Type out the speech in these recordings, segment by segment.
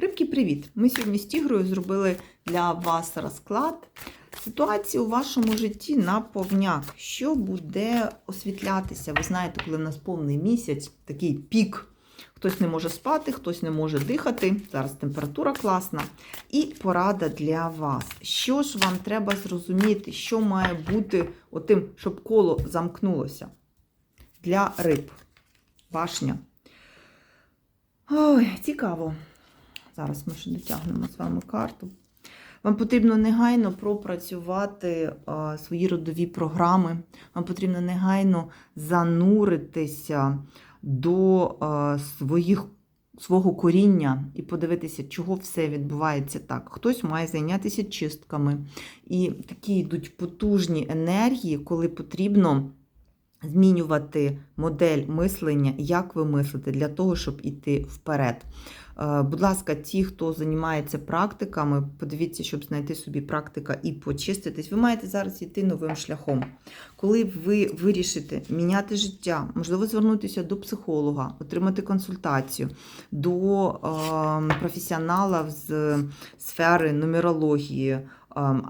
Рибки, привіт! Ми сьогодні з Тігрою зробили для вас розклад ситуації у вашому житті на повняк. Що буде освітлятися? Ви знаєте, коли в нас повний місяць, такий пік. Хтось не може спати, хтось не може дихати. Зараз температура класна. І порада для вас. Що ж вам треба зрозуміти, що має бути отим, щоб коло замкнулося для риб? Башня. Ой, цікаво. Зараз ми ще дотягнемо з вами карту. Вам потрібно негайно пропрацювати свої родові програми. Вам потрібно негайно зануритися до своїх, свого коріння і подивитися, чого все відбувається так. Хтось має зайнятися чистками. І такі йдуть потужні енергії, коли потрібно змінювати модель мислення, як ви мислите, для того, щоб іти вперед. Е, Будь ласка, ті, хто займається практиками, подивіться, щоб знайти собі практика і почиститись. Ви маєте зараз йти новим шляхом. Коли ви вирішите міняти життя, можливо, звернутися до психолога, отримати консультацію, до е, професіонала з сфери нумерології,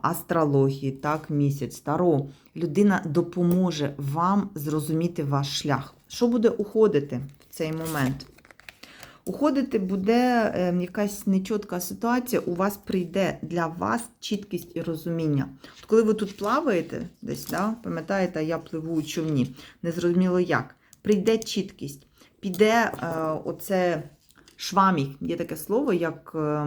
астрології, так, місяць, таро, людина допоможе вам зрозуміти ваш шлях. Що буде уходити в цей момент? Уходити буде е, якась нечітка ситуація, у вас прийде для вас чіткість і розуміння. От коли ви тут плаваєте, десь, да, пам'ятаєте, я пливу у човні, незрозуміло як, прийде чіткість, піде е, оце швамі, є таке слово, як е,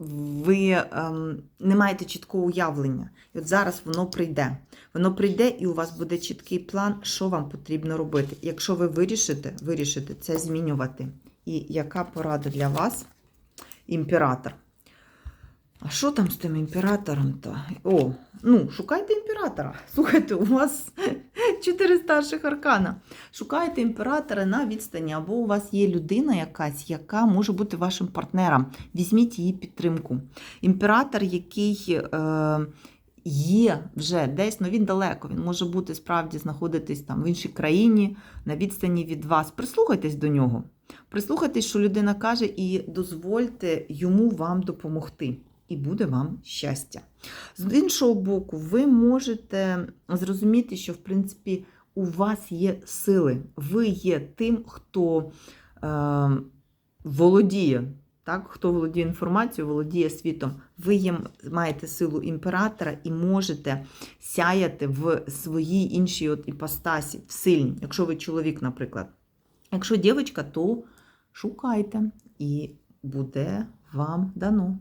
ви ем, не маєте чіткого уявлення. І от зараз воно прийде. Воно прийде, і у вас буде чіткий план, що вам потрібно робити. Якщо ви вирішите, вирішите це змінювати. І яка порада для вас, імператор? А що там з тим імператором-то? О, ну, шукайте імператора. Слухайте, у вас чотири старших аркана. Шукайте імператора на відстані, або у вас є людина якась, яка може бути вашим партнером. Візьміть її підтримку. Імператор, який. Е, Є вже десь, але він далеко. Він може бути справді знаходитись там в іншій країні, на відстані від вас. Прислухайтесь до нього. Прислухайтесь, що людина каже, і дозвольте йому вам допомогти. І буде вам щастя. З іншого боку, ви можете зрозуміти, що в принципі у вас є сили. Ви є тим, хто е, володіє. Так, хто володіє інформацією, володіє світом. Ви є, маєте силу імператора і можете сяяти в своїй іншій от іпостасі, в сильній, якщо ви чоловік, наприклад. Якщо дівчинка, то шукайте і буде вам дано.